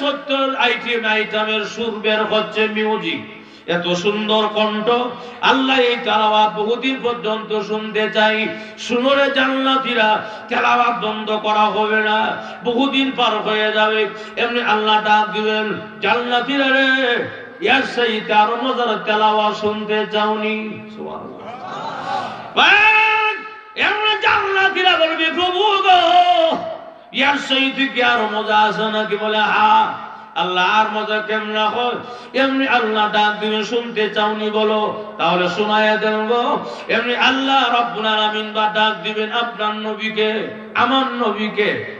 সত্তর আইটেম আইটেমের সুর বের হচ্ছে মিউজিক এত সুন্দর কণ্ঠ। আল্লাহ এই বহুদিন পর্যন্ত শুনতে চাই। শুনরে জান্নাতীরা বন্ধ করা হবে না। বহুদিন পার হয়ে যাবে। এমনি আল্লাহ ডাক দিবেন, জান্নাতীরা রে ইয়ার সেই আরও মজার তেলাওয়াত শুনতে চাওনি। এমনি বলবে, প্রভু গো ইয়ার সেই থেকে আরও মজা আছে নাকি বলে, হা, আল্লাহর মজা কেমন এমনি আল্লাহ ডাক দিবে শুনতে চাওনি বলো, তাহলে শোনাইয়া গো। এমনি আল্লাহ রব্বুল আলামিন বা ডাক দিবেন আপনার নবীকে, আমার নবীকে।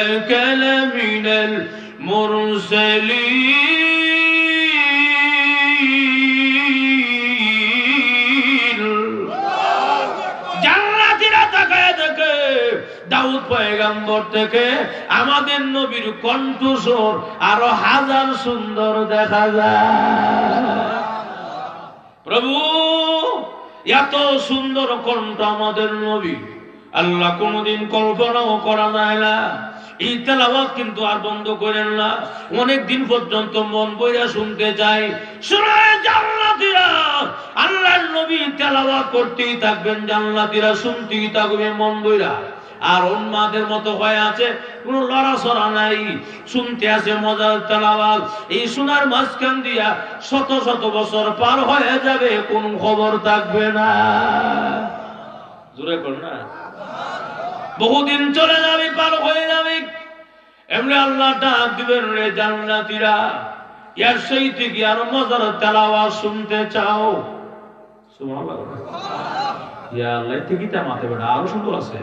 إنك لمن المرسلين জান্নাতীরা তাকায় দেখে দাউদ পয়গাম্বর থেকে আমাদের নবীর কণ্ঠস্বর আরো হাজার সুন্দর দেখা যায় প্রভু এত সুন্দর কণ্ঠ আমাদের নবী আল্লাহ কোনদিন কল্পনাও করা যায় না এই তেলাওয়াত কিন্তু আর বন্ধ করেন না। অনেক দিন পর্যন্ত মন বইরা শুনতে চাই। শোনায় নবী করতেই থাকবেন শুনতেই থাকবে মন আর উন্মাদের মতো হয়ে আছে, কোন লড়াছড়া নাই। শুনতে আছে মজার তেলাওয়াত। এই শোনার মাঝখান দিয়া শত শত বছর পার হয়ে যাবে, কোন খবর থাকবে না। জোরে কর না। বহুদিন চলে যাবে, পার হয়ে যাবে। এমনি আল্লাহ ডাক দিবেন রে জান্নাতীরা, ইয়ার সেই থেকে আরও মজার তেলাওয়া শুনতে চাও? আরও সুন্দর আছে।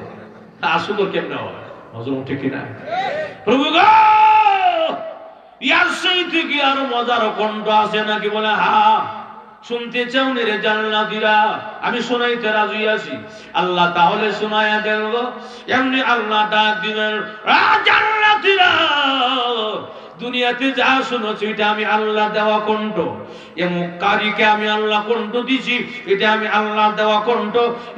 তা সুন্দর হয়? আরও মজার কণ্ঠ আছে নাকি বলে, হা শুনতে চাও রে জান্নাতীরা? আমি শোনাইতে রাজি আছি। আল্লাহ তাহলে শোনায়া গো। এমনি আল্লাহ ডাক দিবেন জান্নাতীরা দুনিয়াতে যা শুনেছি, এটা আমি আল্লাহ দেওয়া কণ্ঠ। এমন কারিকে আমি আল্লাহ কণ্ঠ দিয়েছি, এটা আমি আল্লাহ দেওয়া কণ্ঠ।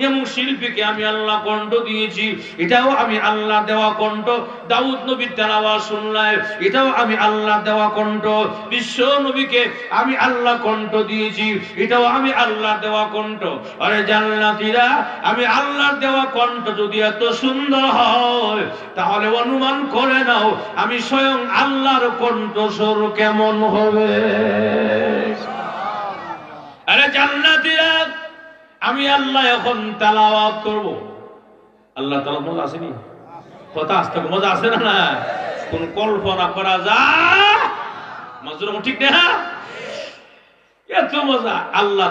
এমন শিল্পীকে আমি আল্লাহ কণ্ঠ দিয়েছি, এটাও আমি আল্লাহ দেওয়া কণ্ঠ। দাউদ নবীর তেলাওয়া শুনলাম এটাও আমি আল্লাহ দেওয়া কণ্ঠ। বিশ্ব নবীকে আমি আল্লাহ কণ্ঠ দিয়েছি, এটাও আমি আল্লাহ দেওয়া কণ্ঠ। আরে জান্নাতীরা, আমি আল্লাহর দেওয়া কণ্ঠ যদি এত সুন্দর হয়, তাহলে অনুমান করে নাও, আমি স্বয়ং আল্লাহর কণ্ঠস্বর কেমন হবে? আরে জান্নাতীরা আমি আল্লাহ এখন তেলাওয়াত করব। আল্লাহ তাআলা মজা আসেনি? কথা আসতে মজা আছে না না? কোন কল্পনা করা মজুর ঠিক না? এত মজা। আল্লাহ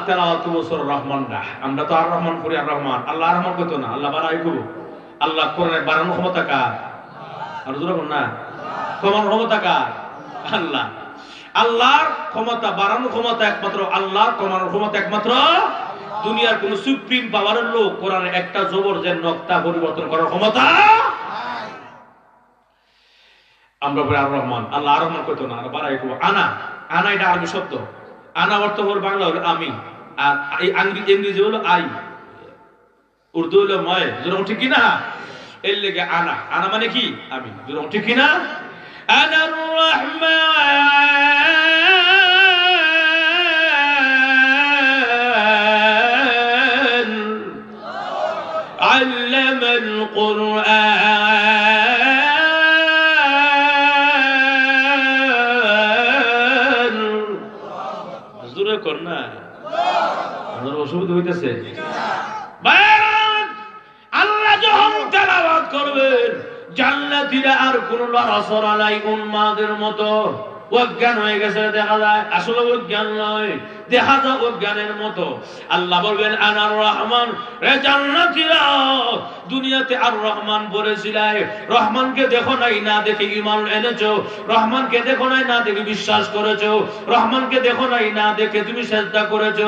বছর রহমান না আমরা তো আর রহমান করি, আর রহমান। আল্লাহ রহমান কইতো না, আল্লাহ বাড়াই করব। আল্লাহ কোরআনে বাড়ানোর ক্ষমতা কার? আর না। কমানোর ক্ষমতা কার? আল্লাহ। আল্লাহর ক্ষমতা বাড়ানোর ক্ষমতা একমাত্র আল্লাহর কমানোর ক্ষমতা একমাত্র দুনিয়ার কোন সুপ্রিম পাওয়ারের লোক কোরআনে একটা জবর যে নক্তা পরিবর্তন করার ক্ষমতা আমরা বলি আর রহমান। আল্লাহ আর রহমান কইতো না, আর বাড়াই আনা আনা এটা আরবি শব্দ। আনা অর্থ হল বাংলা হলো আমি, আর এই ইংরেজি হলো আই। উর্দু হলো ময়। যেরকম ঠিক কিনা? এর লেগে আনা। আনা মানে কি? আমি। যেরকম ঠিক কিনা? আনা রহমান علم القرآن জোরে কর না আমার অসুবিধা হইতেছে বায়ান, আল্লাহ যখন তেলাওয়াত করবেন জান্নাতীরা আর কোন লড়াচড়া নাই উন্মাদের মতো। অজ্ঞান হয়ে গেছে দেখা যায়। আসলে অজ্ঞান নয়। দেখা যাও জ্ঞানের মতো। আল্লাহ বলবেন আনার রহমান রে জান্নাতীরা, দুনিয়াতে আর রহমান বলেছিলাই। রহমানকে দেখো নাই, না দেখে এনেছো। রহমানকে দেখো নাই, না দেখে বিশ্বাস করেছ। রহমানকে দেখো নাই, না দেখে তুমি চেষ্টা করেছ।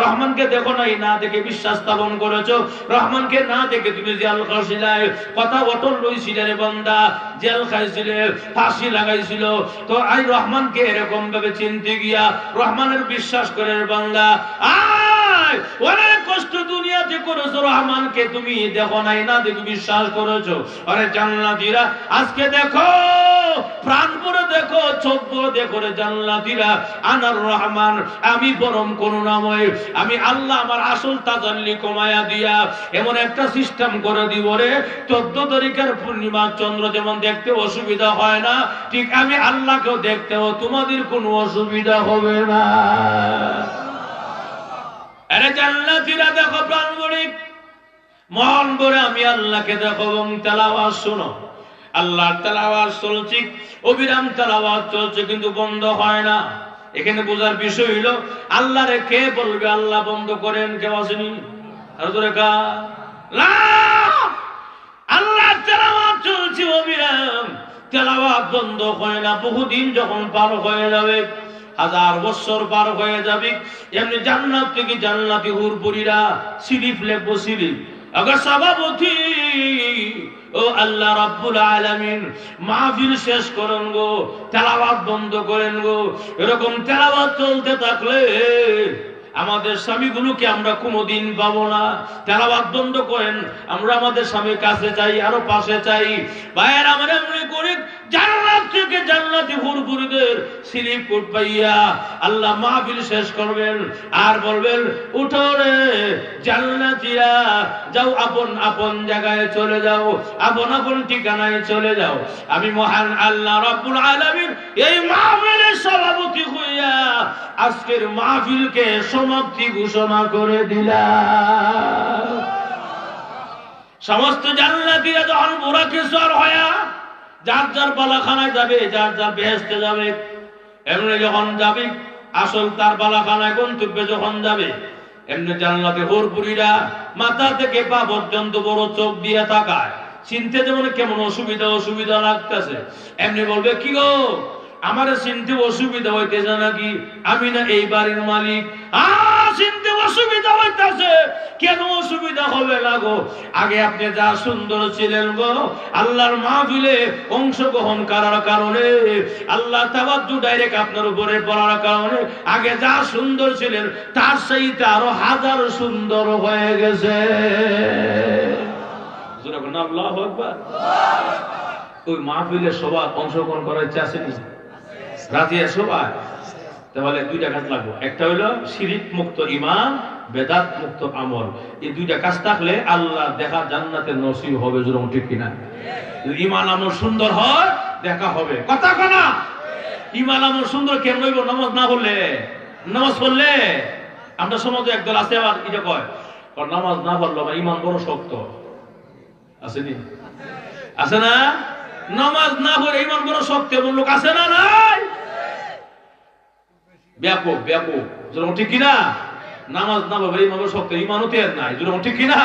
রহমানকে দেখো নাই, না দেখে বিশ্বাস স্থাপন করেছ। রহমানকে না দেখে তুমি জেল খাইছিলাই। কথা অটল রইছিলে রে বন্দা, জেল খাইছিলে, ফাঁসি লাগাইছিল। তো আই রহমানকে এরকম ভাবে চিনতে গিয়া, রহমানের বিশ্বাস করে রে বান্দা। আয়! অনেক কষ্ট তুমি দেখো নাই না, দেখো বিশ্বাস করেছ। আরে জান্নাতীরা, আজকে দেখো পূর্ণিমা, চন্দ্র যেমন দেখতে অসুবিধা হয় না, ঠিক আমি আল্লাহকেও দেখতেও তোমাদের কোনো অসুবিধা হবে না। আরে দেখো প্রাণ মন করে আমি আল্লাহকে দেখো এবং তেলাওয়াজ শোনো। আল্লাহর তেলাওয়াজ চলছে, অবিরাম তেলাওয়াজ চলছে, কিন্তু বন্ধ হয় না। এখানে বোঝার বিষয় হইল, আল্লাহরে কে বলবে, আল্লাহ বন্ধ করেন, কেউ আসেনি! আল্লাহর তেলাওয়াজ চলছে, অবিরাম। তেলাওয়াত বন্ধ হয় না, বহুদিন যখন পার হয়ে যাবে, হাজার বছর পার হয়ে যাবে, এমনি জান্নাত থেকে জান্নাতি হুরপুরিরা সিলিপ লেখবো সিলিপ আগে সভাপতি ও আল্লাহ রাব্বুল আলামিন, মাহফিল শেষ করেন গো, তেলাওয়াত বন্ধ করেন গো, এরকম তেলাওয়াত চলতে থাকলে আমাদের স্বামীগুলোকে আমরা কোনোদিন পাবো না। তেলাবাদ বন্ধ করেন। আমরা আমাদের স্বামীর কাছে চাই, আরও পাশে চাই। ভাইয়ের আমরা এমনি করি চলে যাও, আপন ঠিকানায় চলে যাও। আমি মহান আল্লাহ রাব্বুল আলামিন এই মাহফিলের সভাপতি হইয়া আজকের মাহফিলকে সমাপ্তি ঘোষণা করে দিলাম। সমস্ত জান্নাতীরা যখন বুড়া কিশোর হয়া, যার যার বালাখানায় যাবে, যার যার বেহেস্তে যাবে, এমনি যখন যাবে, আসল তার বালাখানায় গন্তব্যে যখন যাবে, এমনি জান্নাতে হোরপুরিরা মাথা থেকে পা পর্যন্ত বড় চোখ দিয়ে তাকায়। চিনতে যেমন কেমন অসুবিধা অসুবিধা লাগতেছে। এমনি বলবে, কি গো, আমার চিনতে অসুবিধা হইতেছে নাকি? আমি না এই বাড়ির মালিক চিনতে অসুবিধা হইতেছে কেন অসুবিধা হবে না গো আগে আপনি যা সুন্দর ছিলেন গো, আল্লাহর মাহফিলে অংশগ্রহণ করার কারণে ডাইরেক্ট আপনার কারণে, আগে যা সুন্দর ছিলেন, তার সেইটা আরও হাজার সুন্দর হয়ে গেছে। ওই মাহফিলে সবার অংশগ্রহণ করার ইচ্ছা আছে নি? রাজিয়া সবাই তাহলে দুইটা কাজ লাগবে। একটা হইল শিরিক মুক্ত ইমান বেদাত মুক্ত আমল। এই দুইটা কাজ থাকলে আল্লাহ দেখা জান্নাতের নসিব হবে জোরম ঠিক কিনা? ইমান আমল সুন্দর হয়, দেখা হবে। কথা কনা ইমান আমল সুন্দর কেমন হইব? নামাজ না বললে নামাজ পড়লে? আমরা সমাজে একদল আছে আবার এটা কয়? নামাজ না পড়ল আমার ইমান বড় শক্ত। আছে আসেনি আছে না? নামাজ না পড়ে ইমান বড় শক্ত, এমন লোক আছে না নাই? ব্যাপক ব্যাপক। যেরকম ঠিক কিনা? নামাজ না ইমান বড় শক্ত ইমানও তের নাই। যেরকম ঠিক কিনা?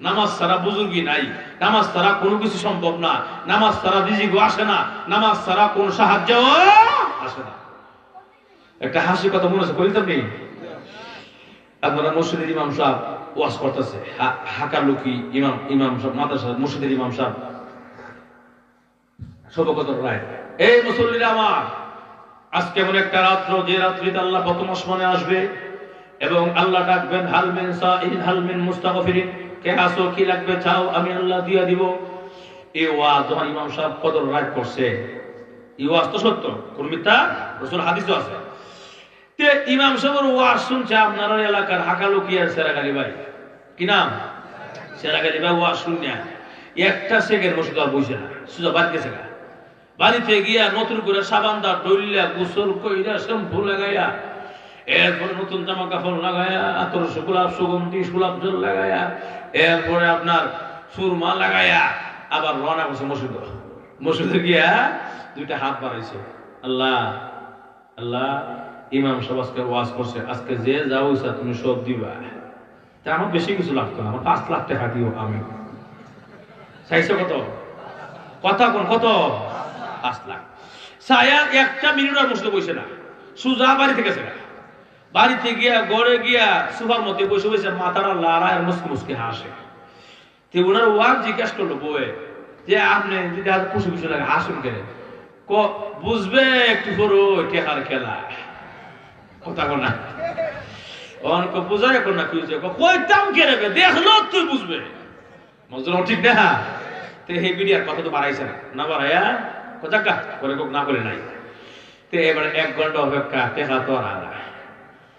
নামাজ ছাড়া বুজুর্গি নাই। নামাজ ছাড়া কোনো কিছু সম্ভব না। নামাজ ছাড়া রিজিকও আসে না। নামাজ ছাড়া কোন সাহায্য আসে না। একটা হাসি কথা মনে আছে বলিতাম নেই আপনারা মসজিদের ইমাম সাহেব ওয়াজ করতেছে। হাকার লোকি ইমাম ইমাম সাহেব মাদ্রাসা মসজিদের ইমাম সাহেব। শোভকতর রায়। এই মুসল্লিরা আমার। আজকে এমন একটা রাত্র যে রাত্রিতে আল্লাহ প্রথম আসমানে আসবে এবং আল্লাহ ডাকবেন হালমিন সাইন হালমিন কে আসো কি লাগবে চাও, আমি আল্লাহ দিয়া দিব। এই ওয়াজ যখন ইমাম সাহেব কদর রায় করছে। এই ওয়াজ তো সত্য, কোন মিথ্যা রসুল হাদিসও আছে। তে ইমাম সাহেবের ওয়াজ শুনছে আপনার এলাকার হাকালুকি আর সেরাগালি ভাই। কি নাম? সেরাগালি ভাই ওয়াজ শুনিয়া একটা সেকেন্ড বসে তো আর বসে না, সুজা বাদ গেছে গা। বাড়িতে গিয়া নতুন করে সাবান দা ডইলা গোসল কইরা শ্যাম্পু লাগাইয়া, এরপরে নতুন জামা কাপড় লাগাইয়া আতর গোলাপ সুগন্ধি গোলাপ জল লাগাইয়া, এরপরে আপনার সুরমা লাগাইয়া, আবার রওনা করছে মসজিদ। মসজিদে গিয়া দুইটা হাত বাড়াইছে। আল্লাহ আল্লাহ, ইমাম সাহেব আজকে ওয়াজ করছে, আজকে যে যাও ইচ্ছা তুমি সব দিবা। তা আমার বেশি কিছু লাগতো না, আমার পাঁচ লাখ টাকা দিও আমি। চাইছে কত? কথা কোন, কত? পাঁচ সায়া একটা মিনিট আর বসতে বসে না। সুজা বাড়িতে গেছে বাড়িতে গিয়া গড়ে গিয়া সুফার মধ্যে বসে বসে মাথাটা লাড়ায় আর মুসকে মুসকে হাসে। তে ওনার ওয়ার জিজ্ঞাসা করল, বউয়ে, যে আপনি যদি আজ পুষে পুষে লাগে হাসুন কেন? ক, বুঝবে একটু পরে টেকার খেলা। কথা কো না। অনেক বুঝাই এখন না, কি হয়েছে কইতাম কে রে দেখল তুই বুঝবে। মজুর ঠিক না তে হে বিডিয়ার কথা তো বাড়াইছে না। না বাড়াইয়া কথা কা করে কোক না করে নাই তে এবারে এক ঘন্টা অপেক্ষা টেকা তো আর আনা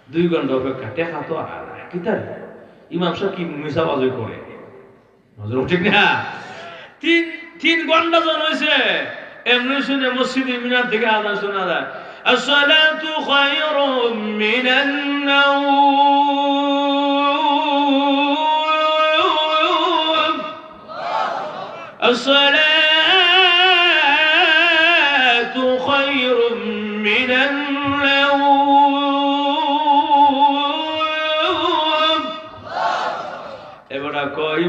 দুই ঘন্টা অপেক্ষা টেকা তো আর আনা কি তার ইমাম সাহেব কি মিশাবাজি করে নজর ঠিক না তিন তিন ঘন্টা জন হয়েছে এমনি শুনে মসজিদে মিনার থেকে আদান শোনা যায় الصلاة خير من النوم الصلاة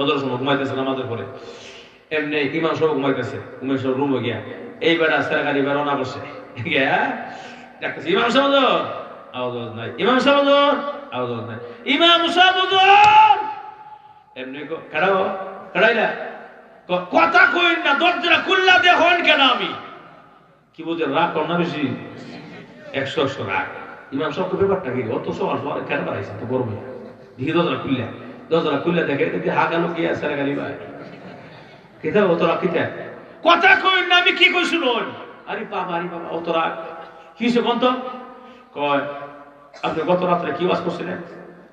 বদর সময় ঘুমাইতেছে নামাজের পরে। এমনি ইমাম সব ঘুমাইতেছে ঘুমাই সব রুমে গিয়া। এই বেড়া সেরা গাড়ি বেরোনা করছে গিয়া দেখতেছে ইমাম সাহেব আওয়াজ নাই। ইমাম সাহেব আওয়াজ নাই। ইমাম সাহেব এমনি কাড়াইলা ক- কথা কইন না, দরজাটা খুললা দেখুন কেন আমি? কি বলছে, রাগ না বেশি? একশো একশো রাগ। ইমাম সব ব্যাপারটা কি? অত সবার কেন বাড়াইছে তো গরমে? দিকে দরজা খুললে। দরজা খুললে দেখে দেখি হা গেল কি আছে গালি ভাই কেতা অত রাগ কিতা কথা কই না আমি কি কই শুনুন আরে বাবা আরে বাবা অত রাগ কি সে বন্ত কয় আপনি গত রাত্রে কি ওয়াজ করছিলেন?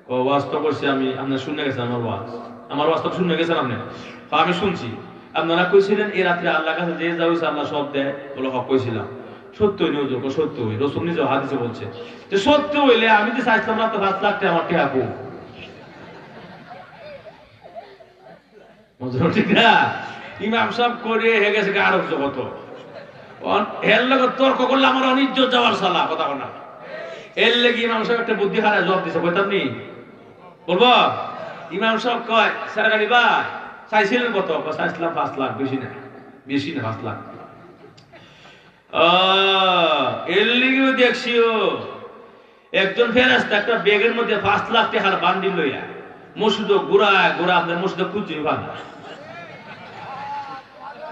ও ওয়াজ তো করছি আমি আপনার শুনে গেছেন আমার ওয়াজ। আমার ওয়াজ তো শুনে গেছেন আপনি? আমি শুনছি। আপনারা কইছিলেন এই রাত্রে আল্লাহ কাছে যে যা হইছে আল্লাহ সব দেয় বলে হক কইছিলাম। সত্য নিউজ সত্য হই। রসুল নিজে হাদিসে বলছে যে সত্য হইলে আমি যে চাইছিলাম না তো পাঁচ লাখ টাকা আমার টাকা ঠিক না? ইমাম সাহেব করে হে গেছে আরব জগত। এর লগত তর্ক করলে আমার অনিজ্জ যাওয়ার সালা, কথা না। এর লেগে ইমাম সাহেব একটা বুদ্ধি হারায়, জবাব দিছে, কইতাম নি। বলব? ইমাম সাহেব কয়, স্যার গাড়ি ভাই, চাইছিলেন কত? চাইছিলাম পাঁচ লাখ, বেশি না বেশি না, পাঁচ লাখ। এর লেগেও দেখছিও একজন ফেরাস্তা একটা ব্যাগের মধ্যে পাঁচ লাখ টাকার বান্ডিল লইয়া মসুদ ঘুরায় ঘুরা আপনার মসুদ খুঁজছি ভাঙা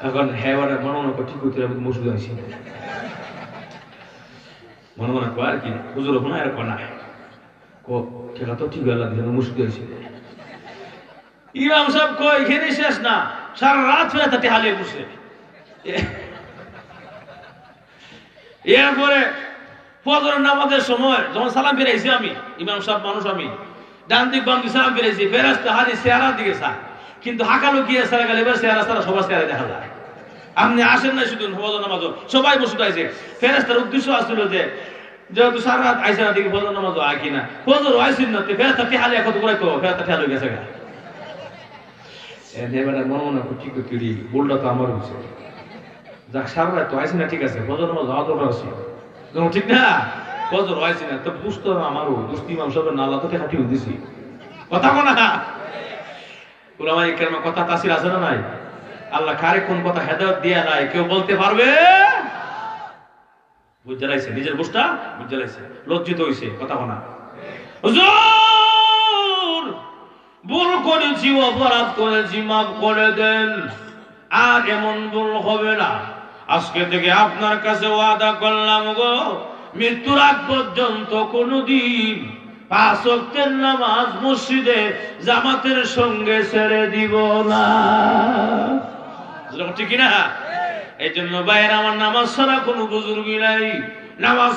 এখন হ্যাঁ মনে মনে ঠিক করতে আমি মসুদ আছি মনে মনে কয় আর কি, হুজুর কনা কো টাকা তো ঠিক হয়ে আছি ইমাম এখানে শেষ না, সারা রাত ফেরা তাতে হালে বসে এরপরে ফজরের নামাজের সময় যখন সালাম ফিরাইছি আমি, ইমাম সাহেব মানুষ আমি ডান দিক, বাম দিক, সালাম ফিরাইছি ফেরাস্তা হাজি চেহারার দিকে চা কিন্তু হাঁকালো গিয়ে সারা গেলে এবার চেহারা সারা সবার চেহারা দেখা যায়। আপনি আসেন না শুধু ফজর নামাজ সবাই বসে আইছে ফেরাস্তার উদ্দেশ্য আসছিল যে, যেহেতু সারা রাত আইসে দেখি ফজর নামাজ আয় কিনা। ফজর আইসিন না ফেরাস্তা টেহালে এখন করে তো ফেরাস্তা টেহালে গেছে গা। এবারে মনে মনে করছি কি বলটা তো আমার হচ্ছে যাক, সারা রাত তো আইসি না, ঠিক আছে। ফজর নামাজ যাওয়া দরকার আছে ঠিক না? ফজর আইসি না, তো বুঝতে হবে আমারও দুষ্টি ইমাম দিছি কথা না। কথা তাসির আছে না নাই? আল্লাহ কারে কোন কথা হেদায়ত দিয়া নাই, কেউ বলতে পারবে? নিজের বুঝটা লজ্জিত হইছে, কথা ভুল করেছি, অপরাধ করেছি, মাফ করে দেন। আর এমন ভুল হবে না। আজকে থেকে আপনার কাছে ওয়াদা করলাম গো। মৃত্যুর আগ পর্যন্ত কোনদিন পাঁচ অক্টের নামাজ মসজিদে জামাতের সঙ্গে ছেড়ে দিব না। ঠিক না এই জন্য বাইরে আমার নামাজ ছাড়া কোনো বুজুর্গি নাই। নামাজ